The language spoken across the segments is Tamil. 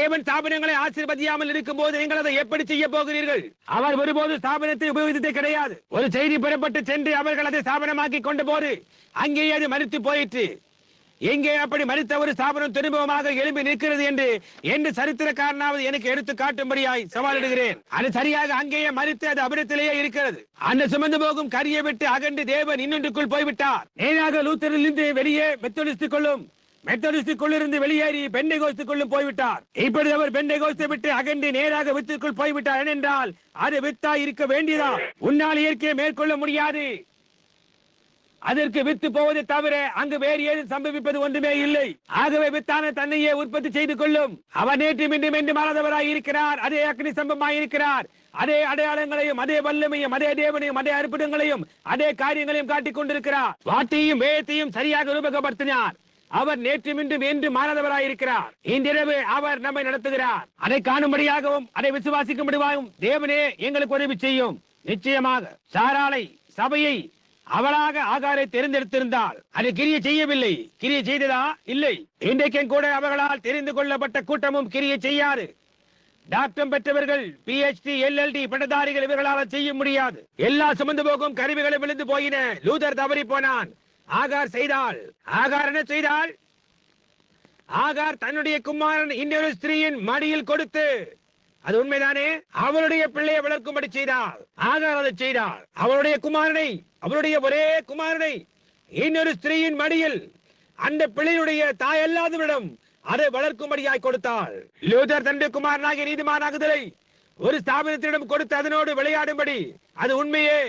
தேவன் ஸ்தாபனங்களை ஆசீர்வதியாமல் இருக்கும் போது நீங்கள் அதை எப்படி செய்ய போகிறீர்கள்? அவர் ஒருபோது ஸ்தாபனத்தை உபயோகித்ததே கிடையாது. ஒரு செய்தி பெறப்பட்டு சென்று அவர்கள் அதை ஸ்தாபனமாக்கி கொண்ட போது அங்கேயே அது மறுத்து போயிற்று. எங்கே அப்படி மறித்த ஒரு ஸ்தாபனம் திரும்பமாக எழும்பி நிற்கிறது என்று என்று சரித்திரக்காரனாவது எனக்கு எடுத்து காட்டும்படியாய் சவாலிடுகிறேன். அது சரியாக அங்கேயே மறித்து அது அபிடத்திலேயே இருக்கிறது. அந்த சுமந்து போகும் கரியை விட்டு அகன்று தேவன் இன்னொன்றுக்குள் போய்விட்டார். நேராக லூத்தரிலிருந்து வெளியே மெத்தடிஸ்டுக் கொள்ளும். மெத்தடிஸ்டுக்குள்ளிருந்து வெளியேறி பெண்டைகோஸ்துக்குள்ளும் போய்விட்டார். இப்படி அவர் பெண்டகோஸ்தை விட்டு அகன்று நேராக வித்துக்குள் போய்விட்டார் ஏனென்றால் அது வித்தா இருக்க வேண்டியதா? உன்னால் இயற்கையை மேற்கொள்ள முடியாது. அதற்கு வித்து போவதை தவிர அங்கு வேறு ஏதும் சம்பவிப்பது ஒன்றுமே இல்லை. ஆகவே வித்தான தன்னையே உற்பத்தி செய்து கொள்ளும். அவர் நேற்று மீண்டும் என்று மாறாதவராய் இருக்கிறார். அதே அக்னி சம்பமாய் இருக்கிறார். அதே அடையாளங்களையும் அதே வல்லமையும் அதே தேவனையும் அதே அற்புதங்களையும் அதே காரியங்களையும் காட்டிக் கொண்டிருக்கிறார். வார்த்தையும் வேதத்தையும் சரியாக ரூபகப்படுத்தினார். அவர் நேற்று மீண்டும் என்று மாறாதவராயிருக்கிறார். இன்றிரவு அவர் நம்மை நடத்துகிறார். அதை காணும்படியாகவும் அதை விசுவாசிக்கும்படியாகவும் தேவனே எங்களுக்கு உதவி செய்யும். நிச்சயமாக சாராளை சபையை அவளாக ஆகாரை தெரிந்தெடுத்திருந்தால் அது கிரிய செய்யவில்லை. கிரிய செய்ததா? இல்லை. இன்றைக்கும் கூட அவர்களால் தெரிந்து கொள்ளப்பட்ட கூட்டமும் கிரிய செய்யாது. டாக்டர் பெற்றவர்கள் பிஹெச்டி எல்எல்டி பட்டதாரிகள் இவர்களால் செய்ய முடியாது. எல்லா சுமந்து போகும் கருவிகளும் விழுந்து போயின. லூதர் தவறி போனான். ஆகார் செய்தால் ஆகார் என்ன செய்தால்? ஆகார் தன்னுடைய குமாரன் இன்னொரு ஸ்திரீயின் மடியில் கொடுத்து அது உண்மைதானே? அவளுடைய பிள்ளையை வளர்க்கும்படி செய்தாள் ஆகார் அதை செய்தாள் அவளுடைய குமாரனை அவளுடைய ஒரே குமாரனை இன்னொரு ஸ்திரீயின் மடியில் அந்த பிள்ளையுடைய தாய் அல்லாதவரிடம் அதை வளர்க்கும்படியாய் கொடுத்தாள். லூதர் தன்னுடைய குமாரனாகிய நீதிமானாகுதலை ஒரு ஸ்தாபனத்திடம் கொடுத்து அதனோடு விளையாடும்படி அது உண்மையே.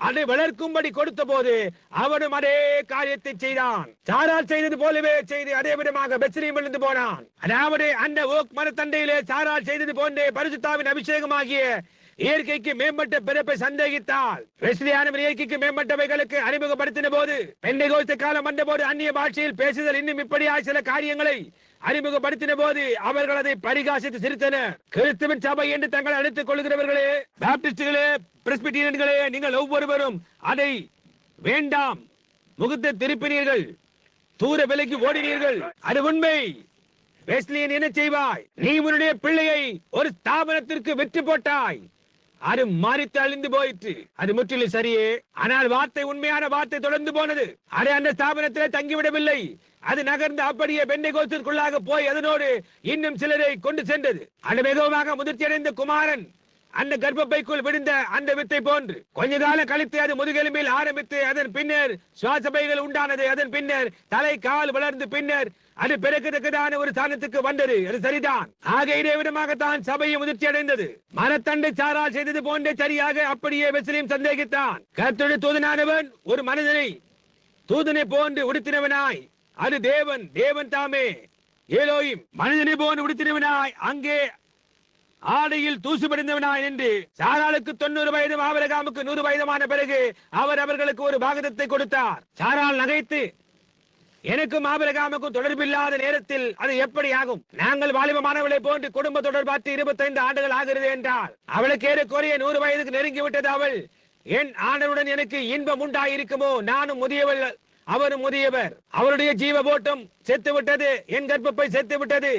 அதை வளர்க்கும்படி கொடுத்த போது அவனும் அதே காரியத்தை செய்தான். சாரால் செய்தது போலவே செய்து அதே விதமாக பெத்லீம் விழுந்து போனான். அதாவது அந்த ஓக் மரத்தண்டையிலே சாரால் செய்தது போன்றே பரிசுத்தாவின் அபிஷேகமாகிய இயற்கைக்கு மேம்பட்ட பிறப்பை சந்தேகித்தால் வெஸ்லியானவர் இயற்கைக்கு மேம்பட்டவைகளுக்கு அறிமுகப்படுத்தின போது பெண்ணை கோஸ்த காலம் வந்த போது அந்நிய பாஷையில் பேசுதல் இன்னும் இப்படியாக சில காரியங்களை அறிமுகப்படுத்தின போது அவர்கள் அதை பரிகாசித்து சிரித்தனர். கிறிஸ்துவின் சபை என்று தங்களை அழைத்துக் கொள்கிறவர்களே பாப்டிஸ்டுகளே பிரஸ்பிட்டீரியன்களே நீங்கள் ஒவ்வொருவரும் அதை வேண்டாம். முகத்தை திருப்பினீர்கள். தூர விலைக்கு ஓடினீர்கள். அது உண்மை. வெஸ்லியன் என்ன செய்வாய்? நீ உன்னுடைய பிள்ளையை ஒரு ஸ்தாபனத்திற்கு வெற்றி போட்டாய். அது மறித்து அழிந்து போயிற்று. அது முற்றிலும் சரியே. ஆனால் வார்த்தை உண்மையான வார்த்தை தொடர்ந்து போனது. அது அந்த ஸ்தாபனத்திலே தங்கிவிடவில்லை. அது நகர்ந்து அப்படியே பெண்ணை கோத்திற்குள்ளாக போய் அதனோடு இன்னும் சிலரை கொண்டு சென்றது. அது மிகவும் முதிர்ச்சி அடைந்த குமாரன் அந்த கர்ப்பப்பைக்குள் விழுந்த அந்த வித்தை போன்று கொஞ்ச காலம் கழித்து அது முதுகெலும்பில் ஆரம்பித்து அதன் பின்னர் சுவாசப்பைகள் உண்டானது அதன் பின்னர் தலை கால் வளர்ந்து பின்னர் அது பிறக்கத்தக்கதான ஒரு ஸ்தானத்துக்கு வந்தது. அது சரிதான். ஆக இதே விதமாகத்தான் சபையை முதிர்ச்சி அடைந்தது. மரத்தண்டை சாரால் செய்தது போன்றே சரியாக அப்படியே வெசிலியும் சந்தேகித்தான். கர்த்தருடைய தூதனானவன் ஒரு மனிதனை தூதனை போன்று உடுத்தினவனாய். அது தேவன் தேவன் தாமே. ஏலோயும் மனிதனை போன்று உடுத்தினவனாய். அங்கே ஆடையில் தூசுபடிந்தவனாய் நின்று சாராளுக்கு தொண்ணூறு வயதும் ஆபரகாமுக்கு நூறு வயதுமான பிறகு அவர் அவர்களுக்கு ஒரு பாகதத்தை கொடுத்தார். சாரால் நகைத்து எனக்கும் ஆபரகாமுக்கும் தொடர்பில்லாத நேரத்தில் அது எப்படி ஆகும்? நாங்கள் வாலிபமானவளை போன்று குடும்ப தொடர்பாற்றி இருபத்தைந்து ஆண்டுகள் ஆகிறது என்றால் அவளுக்கு ஏறக்குறைய நூறு வயதுக்கு நெருங்கி விட்டது அவள். என் ஆண்டனுடன் எனக்கு இன்பம் உண்டாயிருக்குமோ? நானும் முதியவள் அவரும் முதியவர். அவருடைய ஜீவ போட்டம் செத்து விட்டது என் கர்ப்பப்பை செத்து விட்டது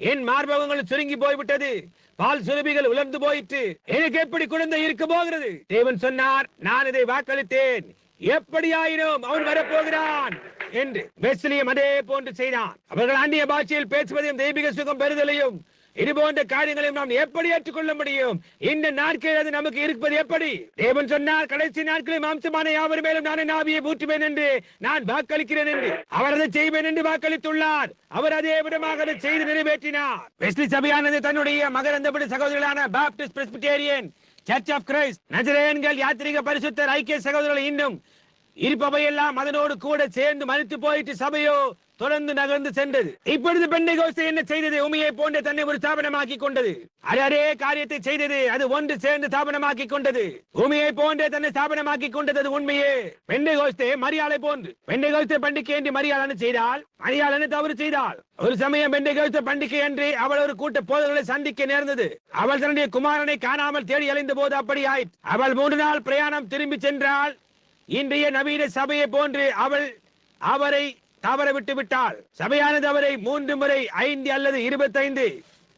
என் மார்பகங்கள் சுருங்கி போய்விட்டது. பால் சுரபிகள் உலர்ந்து போயிற்று. எனக்கு எப்படி குழந்தை இருக்க போகிறது? தேவன் சொன்னார் நான் இதை வாக்களித்தேன். எப்படியாயினும் அவன் வரப்போகிறான் என்று. வெஸ்லியம் அதே போன்று செய்தான். அவர்கள் அந்நிய பாஷையில் பேசுவதையும் தெய்வீக சுகம் பெறுதலையும் இது போன்ற காரியங்களையும் நாம் எப்படி ஏற்றுக்கொள்ள முடியும்? இந்த நாட்களில் அது நமக்கு இருப்பது எப்படி? தேவன் சொன்னார் கடைசி நாட்களில் மாம்சமான யாவர் மேலும் நான் நாவியை ஆவியை என்று நான் வாக்களிக்கிறேன் என்று. அவர் அதை செய்வேன் என்று வாக்களித்துள்ளார். அவர் அதே விதமாக அதை செய்து நிறைவேற்றினார். வெஸ்லி சபையானது தன்னுடைய மகரந்தபடி சகோதரர்களான Baptist Presbyterian church of Christ நஜரேன்கள் யாத்திரிக பரிசுத்தர் ஐக்கிய சகோதரர்கள் இன்னும் இருப்பவையெல்லாம் அதனோடு கூட சேர்ந்து மறித்து போயிட்டு சபையோ தொடர்ந்து நகர்ந்து சென்றது. இப்பொழுது பெண்டகோஸ்தே என்ன செய்தது? உமையை போன்ற தன்னை ஒரு ஸ்தாபனமாக்கி கொண்டது. அரே காரியத்தை செய்தது. அது ஒன்று சேர்ந்து ஸ்தாபனமாக்கி கொண்டது. உமையை போன்ற தன்னை ஸ்தாபனமாக்கி கொண்டது அது உண்மையே. பெண்டகோஸ்தே மரியாதை போன்று. பெண்டகோஸ்தே பண்டிகை என்று மரியாதை செய்தால் மரியாதை தவறு செய்தால். ஒரு சமயம் பெண்டகோஸ்தே பண்டிகை என்று அவள் ஒரு கூட்ட போதர்களை சந்திக்க நேர்ந்தது. அவள் தன்னுடைய குமாரனை காணாமல் தேடி அலைந்த போது அப்படி ஆயிற்று அவள் மூன்று நாள் பிரயாணம் திரும்பி சென்றால் இன்றைய நவீன சபையை போன்று அவள் அவரை தவற விட்டு விட்டாள் சபையானது அவரை மூன்று முறை ஐந்து அல்லது இருபத்தைந்து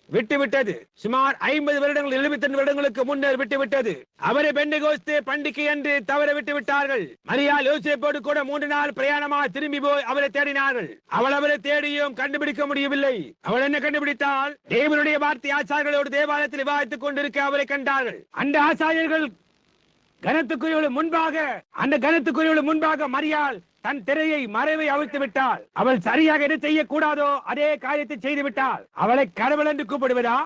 விட்டுவிட்டது. சுமார் ஐம்பது வருடங்கள் எழுபத்தி ரெண்டு வருடங்களுக்கு முன்னர் விட்டுவிட்டது. அவரை பெண்டகோஸ்தே பண்டிகை என்று தவற விட்டு விட்டார்கள் மரியால் யோசிப்போடு கூட மூன்று நாள் பிரயாணமாக திரும்பி போய் அவரை தேடினார்கள். அவள் அவரை தேடியும் கண்டுபிடிக்க முடியவில்லை. அவள் என்ன கண்டுபிடித்தால் தேவனுடைய வார்த்தை ஆச்சாரியர்களோடு தேவாலயத்தில் விவாதித்துக் கொண்டிருக்க அவரை கண்டார்கள். அந்த ஆச்சாரியர்கள் கனத்துக்குரியவர்கள் முன்பாக அந்த கனத்துக்குரியவர்கள் முன்பாக மரியாள் தன் திரையை மறைவை அவிழ்த்து விட்டாள் அவள் சரியாக என்ன செய்யக்கூடாதோ அதே காரியத்தை செய்து விட்டாள் அவளை கடவுள் என்று கூப்பிடுவதா?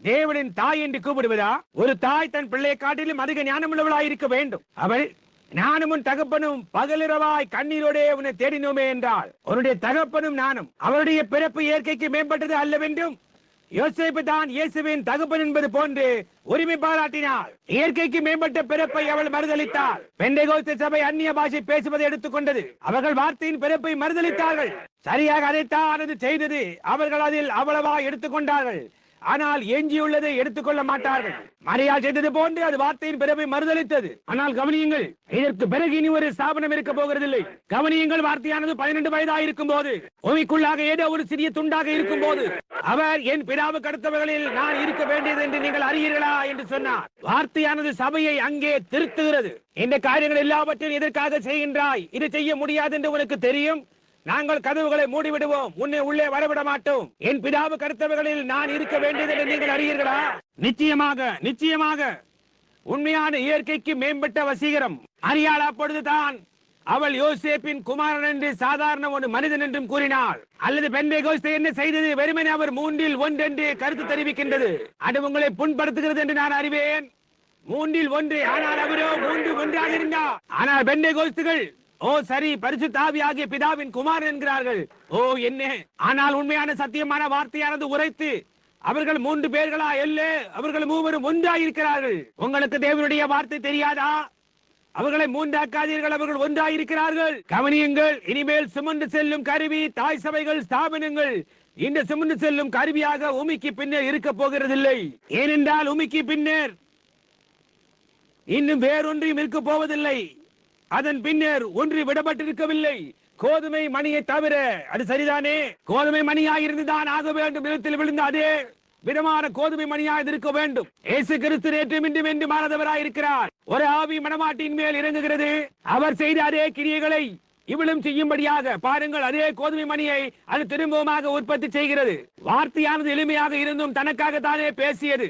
தேவனின் தாய் என்று கூப்பிடுவதா? ஒரு தாய் தன் பிள்ளையை காட்டிலும் அதிக ஞானமுள்ளவளாய் இருக்க வேண்டும். அவள் நானும் தகப்பனும் பகலிரவாய் கண்ணீரோடே உன்னை தேடினோமே என்றால் உன்னுடைய தகப்பனும் நானும் அவருடைய பிறப்பு இயற்கைக்கு மேம்பட்டது அல்லவென்றும் யோசேப்பு தான் இயேசுவின் தகப்பன் என்பது போன்று உரிமை பாராட்டினார். இயற்கைக்கு மேம்பட்ட பிறப்பை அவள் மறுதளித்தார் பெண்டைகோஸ்து சபை அந்நிய பாஷை பேசுவதை எடுத்துக்கொண்டது அவர்கள் வார்த்தையின் பிறப்பை மறுதளித்தார்கள். சரியாக அதைத்தான் அது செய்தது. அவர்கள் அதில் அவ்வளவா எடுத்துக்கொண்டார்கள் ஆனால் எஞ்சியுள்ளதை எடுத்துக்கொள்ள மாட்டார்கள். மரியாள் செய்தது போன்று அது வார்த்தையின் பிறப்பை மறுதளித்தது. ஆனால் கவனியுங்கள் இதற்கு பிறகு இனி ஒரு ஸ்தாபனம் இருக்க போகிறதில்லை. கவனியுங்கள் வார்த்தையானது பதினெண்டு வயதாக இருக்கும் போது உமைக்குள்ளாக ஏதோ ஒரு சிறிய துண்டாக இருக்கும் போது அவர் என் பிதாவுக்கு அடுத்தவர்களில் நான் இருக்க வேண்டியது என்று நீங்கள் அறியீர்களா என்று சொன்னார். வார்த்தையானது சபையை அங்கே திருத்துகிறது. இந்த காரியங்கள் எல்லாவற்றையும் எதற்காக செய்கின்றாய்? இது செய்ய முடியாது என்று உனக்கு தெரியும்? நாங்கள் கதவுகளை மூடிவிடுவோம். உன்னை உள்ளே வரவிட மாட்டோம். என் பிதாவு கருத்தவர்களில் நான் இருக்க வேண்டியது என்று நீங்கள் அறியீர்களா? நிச்சயமாக நிச்சயமாக. உண்மையான இயற்கைக்கு மேம்பட்ட வசீகரம். அறியாள் அப்பொழுதுதான் அவள் யோசேப்பின் குமாரன் என்று சாதாரண ஒரு மனிதன் என்றும் கூறினாள். அல்லது பெண்ணை கோஸ்தை என்ன செய்தது? வெறுமனே அவர் மூன்றில் ஒன்றென்று கருத்து தெரிவிக்கின்றது. அது உங்களை புண்படுத்துகிறது என்று நான் அறிவேன். மூன்றில் ஒன்று. ஆனால் அவரோ மூன்று ஒன்றாக இருந்தார். ஆனால் பெண்டை கோஸ்துகள் ஓ சரி பரிசு தாவி ஆகிய பிதாவின் குமார் என்கிறார்கள். ஓ என்ன? ஆனால் உண்மையான சத்தியமான வார்த்தையானது உரைத்து அவர்கள் மூன்று பேர்களா? இல்ல அவர்கள் மூவரும் ஒன்றாய் இருக்கிறார்கள் உங்களுக்கு தேவனுடைய வார்த்தை தெரியாதா? அவர்களை மூன்றாக்காதீர்கள் அவர்கள் ஒன்றாய் இருக்கிறார்கள் கவனியுங்கள் இனிமேல் சுமந்து செல்லும் கருவி தாய் சபைகள் ஸ்தாபனங்கள். இந்த சுமந்து செல்லும் கருவியாக உமிக்கு பின்னர் இருக்க போகிறதில்லை. ஏனென்றால் உமிக்கு பின்னர் இன்னும் வேறொன்றையும் இருக்க போவதில்லை. அதன் பின்னர் ஒன்று விடப்பட்டிருக்கவில்லை. கோதுமை மணியை தவிர அது சரிதானே? கோதுமை மணியாக இருந்துதான் ஆக வேண்டும். நிலத்தில் விழுந்த அதே விதமான கோதுமை மணியாக இருக்க வேண்டும். இயேசு கிறிஸ்து நேற்று மீண்டும் என்று மாறாதவராய் இருக்கிறார் ஒரு ஆவி மனமாட்டின் மேல் இறங்குகிறது. அவர் செய்த அதே கிரியைகளை இவளும் செய்யும்படியாக பாருங்கள் அதே கோதுமை மணியை அது திரும்பவுமாக உற்பத்தி செய்கிறது. வார்த்தையானது எளிமையாக இருந்தும் தனக்காக தானே பேசியது.